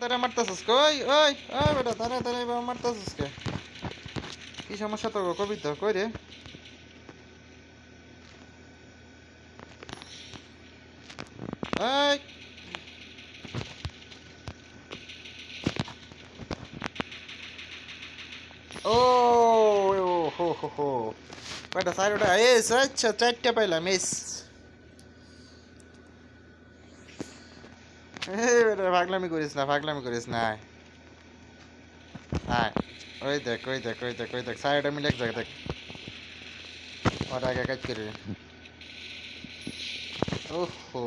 তারা মারতেছিস কে ওই ওই বেটা, তারা তারা এবার মারতেছিস কে? কি সমস্যা তো কবিতা কই রে? ও হো হো হো। কয়টা সাইড ওটা এস আচ্ছা চারটা পাইলাম এস পাগলামি করিস না পাগলামি করিস না, আয়। ওই দেখ ওই দেখ ওই দেখ ওই দেখ, সাইডে মিলে এক দেখ ওটা আগে কাজ করি। ওহো।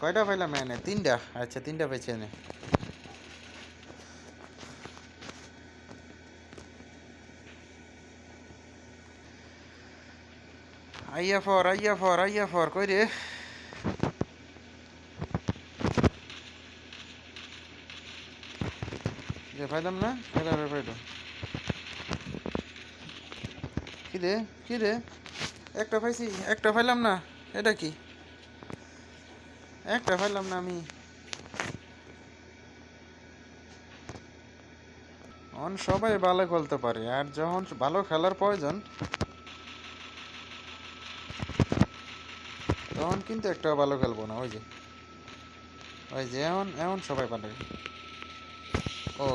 কয়টা পাইলাম এনে? তিনটা? আচ্ছা তিনটা পেয়েছি এনে। আইয়া ফর আইয়া ফর আইয়া ফর কই রে? পাইলাম না? কি রে? কি রে? একটা পাইছি, একটা পাইলাম না। এটা কি? একটা পাইলাম না আমি। অন সবাই ভালো খেলতে পারে, আর যখন ভালো খেলার প্রয়োজন, তখন কিন্তু একটা ভালো খেলব না, ওই যে। ওই যে, এমন এমন সবাই ভালো ও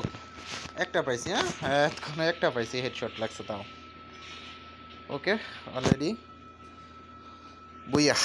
একটা পাইছি হ্যাঁ এখন একটা পাইছি হেডশট লাগছে তাও ওকে অলরেডি বুইয়া